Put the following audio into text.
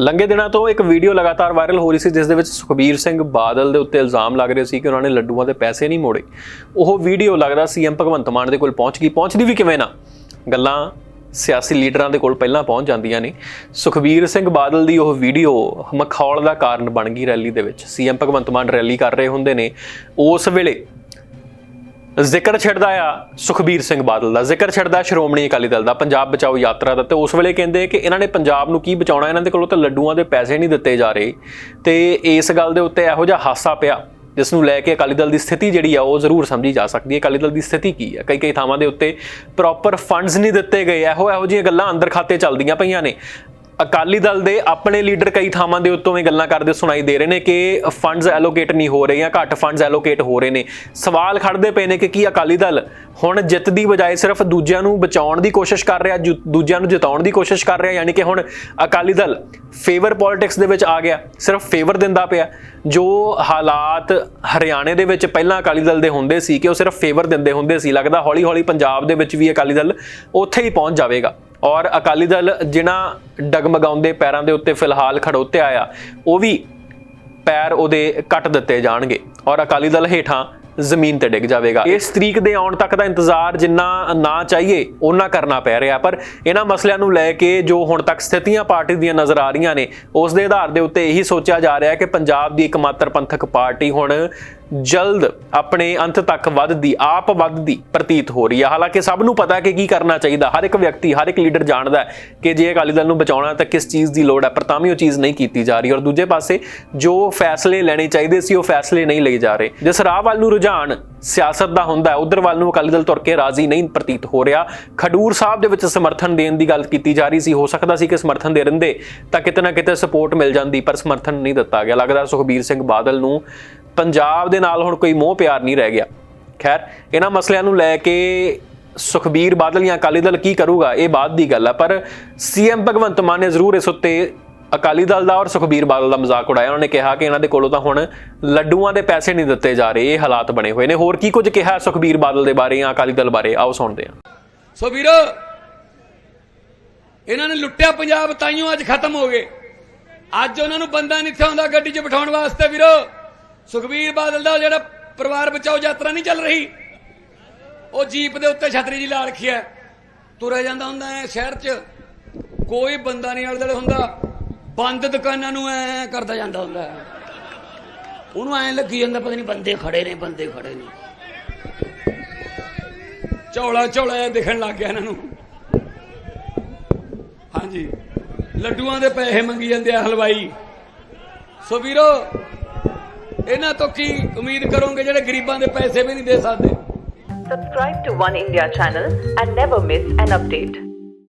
ਲੰਘੇ ਦਿਨਾਂ ਤੋਂ ਇੱਕ ਵੀਡੀਓ ਲਗਾਤਾਰ ਵਾਇਰਲ ਹੋ ਰਹੀ ਸੀ, ਜਿਸ ਦੇ ਵਿੱਚ ਸੁਖਬੀਰ ਸਿੰਘ ਬਾਦਲ ਦੇ ਉੱਤੇ ਇਲਜ਼ਾਮ ਲੱਗ ਰਹੇ ਸੀ ਕਿ ਉਹਨਾਂ ਨੇ ਲੱਡੂਆਂ ਦੇ ਪੈਸੇ ਨਹੀਂ ਮੋੜੇ। ਉਹ ਵੀਡੀਓ ਲੱਗਦਾ ਸੀਐਮ ਭਗਵੰਤ ਮਾਨ ਦੇ ਕੋਲ ਪਹੁੰਚ ਗਈ। ਪਹੁੰਚਦੀ ਵੀ ਕਿਵੇਂ ਨਾ? ਗੱਲਾਂ ਸਿਆਸੀ ਲੀਡਰਾਂ ਦੇ ਕੋਲ ਪਹਿਲਾਂ ਪਹੁੰਚ ਜਾਂਦੀਆਂ ਨੇ। ਸੁਖਬੀਰ ਸਿੰਘ ਬਾਦਲ ਦੀ ਉਹ ਵੀਡੀਓ ਮਖੌਲ ਦਾ ਕਾਰਨ ਬਣ ਗਈ ਰੈਲੀ ਦੇ ਵਿੱਚ। ਸੀਐਮ ਭਗਵੰਤ ਮਾਨ ਰੈਲੀ ਕਰ ਰਹੇ ਹੁੰਦੇ ਨੇ। ਉਸ ਵੇਲੇ ਜ਼ਿਕਰ ਛਿੜਦਾ ਆ ਸੁਖਬੀਰ ਸਿੰਘ ਬਾਦਲ ਦਾ। ਜ਼ਿਕਰ ਛਿੜਦਾ ਸ਼੍ਰੋਮਣੀ ਅਕਾਲੀ ਦਲ ਦਾ, ਪੰਜਾਬ ਬਚਾਓ ਯਾਤਰਾ ਦਾ। ਤੇ ਉਸ ਵੇਲੇ ਕਹਿੰਦੇ ਕਿ ਇਹਨਾਂ ਨੇ ਪੰਜਾਬ ਨੂੰ ਕੀ ਬਚਾਉਣਾ, ਇਹਨਾਂ ਦੇ ਕੋਲੋਂ ਤਾਂ ਲੱਡੂਆਂ ਦੇ ਪੈਸੇ ਨਹੀਂ ਦਿੱਤੇ ਜਾ ਰਹੇ। ਤੇ ਇਸ ਗੱਲ ਦੇ ਉੱਤੇ ਇਹੋ ਜਿਹਾ ਹਾਸਾ ਪਿਆ, ਜਿਸ ਨੂੰ ਲੈ ਕੇ ਅਕਾਲੀ ਦਲ ਦੀ ਸਥਿਤੀ ਜਿਹੜੀ ਆ, ਉਹ ਜ਼ਰੂਰ ਸਮਝੀ ਜਾ ਸਕਦੀ ਹੈ। ਅਕਾਲੀ ਦਲ ਦੀ ਸਥਿਤੀ ਕੀ ਹੈ ਕਈ ਕਈ ਥਾਵਾਂ ਦੇ ਉੱਤੇ ਪ੍ਰੋਪਰ ਫੰਡਸ ਨਹੀਂ ਦਿੱਤੇ ਗਏ। ਇਹੋ ਇਹੋ ਜਿਹੀਆਂ ਗੱਲਾਂ ਅੰਦਰ ਖਾਤੇ ਚੱਲਦੀਆਂ ਪਈਆਂ ਨੇ। ਅਕਾਲੀ ਦਲ ਦੇ ਆਪਣੇ ਲੀਡਰ ਕਈ ਥਾਵਾਂ ਦੇ ਉੱਤੋਂ ਇਹ ਗੱਲਾਂ ਕਰਦੇ ਸੁਣਾਈ ਦੇ ਰਹੇ ਨੇ ਕਿ ਫੰਡਸ ਐਲੋਕੇਟ ਨਹੀਂ ਹੋ ਰਹੇ ਜਾਂ ਘੱਟ ਫੰਡਸ ਐਲੋਕੇਟ ਹੋ ਰਹੇ ਨੇ। ਸਵਾਲ ਖੜਦੇ ਪਏ ਨੇ ਕਿ ਕੀ ਅਕਾਲੀ ਦਲ ਹੁਣ ਜਿੱਤ ਦੀ ਬਜਾਏ ਸਿਰਫ ਦੂਜਿਆਂ ਨੂੰ ਬਚਾਉਣ ਦੀ ਕੋਸ਼ਿਸ਼ ਕਰ ਰਿਹਾ, ਜੁ- ਦੂਜਿਆਂ ਨੂੰ ਜਿਤਾਉਣ ਦੀ ਕੋਸ਼ਿਸ਼ ਕਰ ਰਿਹਾ, ਯਾਨੀ ਕਿ ਹੁਣ ਅਕਾਲੀ ਦਲ ਫੇਵਰ ਪੋਲਿਟਿਕਸ ਦੇ ਵਿੱਚ ਆ ਗਿਆ, ਸਿਰਫ ਫੇਵਰ ਦਿੰਦਾ ਪਿਆ। ਜੋ ਹਾਲਾਤ ਹਰਿਆਣੇ ਦੇ ਵਿੱਚ ਪਹਿਲਾਂ ਅਕਾਲੀ ਦਲ ਦੇ ਹੁੰਦੇ ਸੀ ਕਿ ਉਹ ਸਿਰਫ ਫੇਵਰ ਦਿੰਦੇ ਹੁੰਦੇ ਸੀ, ਲੱਗਦਾ ਹੌਲੀ ਹੌਲੀ ਪੰਜਾਬ ਦੇ ਵਿੱਚ ਵੀ ਅਕਾਲੀ ਦਲ ਉੱਥੇ ਹੀ ਪਹੁੰਚ ਜਾਵੇਗਾ। ਔਰ ਅਕਾਲੀ ਦਲ ਜਿਨ੍ਹਾਂ ਡਗਮਗਾਉਂਦੇ ਪੈਰਾਂ ਦੇ ਉੱਤੇ ਫਿਲਹਾਲ ਖੜੋਤੇ ਆਇਆ ਉਹ ਵੀ ਪੈਰ ਉਹਦੇ ਕੱਟ ਦਿੱਤੇ ਜਾਣਗੇ ਔਰ ਅਕਾਲੀ ਦਲ ਹੇਠਾਂ ਜ਼ਮੀਨ ਤੇ ਡਿੱਗ ਜਾਵੇਗਾ। ਇਸ ਤਰੀਕ ਦੇ ਆਉਣ ਤੱਕ ਦਾ ਇੰਤਜ਼ਾਰ ਜਿੰਨਾ ਨਾ ਚਾਹੀਏ ਉਹਨਾਂ ਕਰਨਾ ਪੈ ਰਿਹਾ। ਪਰ ਇਹਨਾਂ ਮਸਲਿਆਂ ਨੂੰ ਲੈ ਕੇ ਜੋ ਹੁਣ ਤੱਕ ਸਥਿਤੀਆਂ ਪਾਰਟੀ ਦੀਆਂ ਨਜ਼ਰ ਆ ਰਹੀਆਂ ਨੇ, ਉਸ ਦੇ ਆਧਾਰ ਦੇ ਉੱਤੇ ਇਹੀ ਸੋਚਿਆ ਜਾ ਰਿਹਾ ਹੈ ਕਿ ਪੰਜਾਬ ਦੀ ਇਕਮਾਤਰ ਪੰਥਕ ਪਾਰਟੀ ਹੁਣ ਜਲਦ ਆਪਣੇ ਅੰਤ ਤੱਕ ਵੱਧਦੀ, ਆਪ ਵੱਧਦੀ ਪ੍ਰਤੀਤ ਹੋ ਰਹੀ ਹੈ ਹਾਲਾਂਕਿ ਸਭ ਨੂੰ ਪਤਾ ਕਿ ਕੀ ਕਰਨਾ ਚਾਹੀਦਾ। ਹਰ ਇੱਕ ਵਿਅਕਤੀ, ਹਰ ਇੱਕ ਲੀਡਰ ਜਾਣਦਾ ਹੈ ਕਿ ਜੇ ਅਕਾਲੀ ਦਲ ਨੂੰ ਬਚਾਉਣਾ ਤਾਂ ਕਿਸ ਚੀਜ਼ ਦੀ ਲੋੜ ਹੈ, ਪਰ ਤਾਂ ਵੀ ਉਹ ਚੀਜ਼ ਨਹੀਂ ਕੀਤੀ ਜਾ ਰਹੀ। ਔਰ ਦੂਜੇ ਪਾਸੇ ਜੋ ਫੈਸਲੇ ਲੈਣੇ ਚਾਹੀਦੇ ਸੀ, ਉਹ ਫੈਸਲੇ ਨਹੀਂ ਲਏ ਜਾ ਰਹੇ। ਜਿਸ ਰਾਹ ਵੱਲ ਨੂੰ ਰੁਝਾਨ ਸਿਆਸਤ ਦਾ ਹੁੰਦਾ ਹੈ, ਉਧਰ ਵੱਲ ਨੂੰ ਅਕਾਲੀ ਦਲ ਤੁਰ ਕੇ ਰਾਜ਼ੀ ਨਹੀਂ ਪ੍ਰਤੀਤ ਹੋ ਰਿਹਾ। ਖਡੂਰ ਸਾਹਿਬ ਦੇ ਵਿੱਚ ਸਮਰਥਨ ਦੇਣ ਦੀ ਗੱਲ ਕੀਤੀ ਜਾ ਰਹੀ ਸੀ। ਹੋ ਸਕਦਾ ਸੀ ਕਿ ਸਮਰਥਨ ਦੇ ਰਹਿੰਦੇ ਤਾਂ ਕਿਤੇ ਨਾ ਕਿਤੇ ਸਪੋਰਟ ਮਿਲ ਜਾਂਦੀ, ਪਰ ਸਮਰਥਨ ਨਹੀਂ ਦਿੱਤਾ ਗਿਆ। ਲੱਗਦਾ ਸੁਖਬੀਰ ਸਿੰਘ ਬਾਦਲ ਨੂੰ ਪੰਜਾਬ ਦੇ ਨਾਲ ਹੁਣ ਕੋਈ ਮੋਹ ਪਿਆਰ ਨਹੀਂ ਰਹਿ ਗਿਆ। ਖੈਰ, ਇਹਨਾਂ ਮਸਲਿਆਂ ਨੂੰ ਲੈ ਕੇ ਸੁਖਬੀਰ ਬਾਦਲ ਜਾਂ ਅਕਾਲੀ ਦਲ ਕੀ ਕਰੂਗਾ, ਇਹ ਬਾਅਦ ਦੀ ਗੱਲ ਹੈ ਪਰ ਸੀਐਮ ਭਗਵੰਤ ਮਾਨ ਨੇ ਜ਼ਰੂਰ ਇਸ ਉੱਤੇ ਅਕਾਲੀ ਦਲ ਦਾ ਔਰ ਸੁਖਬੀਰ ਬਾਦਲ ਦਾ ਮਜ਼ਾਕ ਉਡਾਇਆ। ਉਹਨਾਂ ਨੇ ਕਿਹਾ ਕਿ ਇਹਨਾਂ ਦੇ ਕੋਲੋਂ ਤਾਂ ਹੁਣ ਲੱਡੂਆਂ ਦੇ ਪੈਸੇ ਨਹੀਂ ਦਿੱਤੇ ਜਾ ਰਹੇ, ਇਹ ਹਾਲਾਤ ਬਣੇ ਹੋਏ ਨੇ। ਹੋਰ ਕੀ ਕੁਝ ਕਿਹਾ ਸੁਖਬੀਰ ਬਾਦਲ ਦੇ ਬਾਰੇ ਜਾਂ ਅਕਾਲੀ ਦਲ ਬਾਰੇ? ਆਓ ਸੁਣਦੇ ਹਾਂ। ਸੋ ਵੀਰੋ, ਇਹਨਾਂ ਨੇ ਲੁੱਟਿਆ ਪੰਜਾਬ, ਤਾਈਓ ਅੱਜ ਖਤਮ ਹੋ ਗਏ। ਅੱਜ ਉਹਨਾਂ ਨੂੰ ਬੰਦਾ ਨਹੀਂ ਇੱਥੇ ਆਉਂਦਾ ਗੱਡੀ 'ਚ ਬਿਠਾਉਣ ਵਾਸਤੇ, ਵੀਰੋ। ਸੁਖਬੀਰ ਬਾਦਲ ਦਾ ਜਿਹੜਾ ਪਰਿਵਾਰ ਬਚਾਓ ਯਾਤਰਾ ਨਹੀਂ ਚੱਲ ਰਹੀ, ਉਹ ਜੀਪ ਦੇ ਉੱਤੇ ਛਤਰੀ ਜੀ ਲਾ ਰੱਖੀ ਹੈ। ਤੁਰਿਆ ਜਾਂਦਾ ਹੁੰਦਾ ਹੈ ਸ਼ਹਿਰ 'ਚ, ਕੋਈ ਬੰਦਾ ਨਹੀਂ ਆਲੇ ਹੁੰਦਾ, ਬੰਦ ਦੁਕਾਨਾਂ ਨੂੰ ਐ ਕਰਦਾ ਜਾਂਦਾ ਹੁੰਦਾ। ਹੈ ਉਹਨੂੰ ਐ ਲੱਗੀ ਜਾਂਦਾ, ਪਤਾ ਨਹੀਂ ਬੰਦੇ ਖੜੇ ਨੇ, ਬੰਦੇ ਖੜੇ ਨੇ। ਚੌਲਾ ਚੌਲਾ ਦਿਖਣ ਲੱਗ ਗਿਆ ਇਹਨਾਂ ਨੂੰ। ਹਾਂਜੀ, ਲੱਡੂਆਂ ਦੇ ਪੈਸੇ ਮੰਗੀ ਜਾਂਦੇ ਆ ਹਲਵਾਈ। ਸੋ ਵੀਰੋ ਇਹਨਾਂ ਤੋਂ ਕੀ ਉਮੀਦ ਕਰੋਗੇ ਜਿਹੜੇ ਗਰੀਬਾਂ ਦੇ ਪੈਸੇ ਵੀ ਨਹੀਂ ਦੇ ਸਕਦੇ Subscribe to One India channel and never miss an update.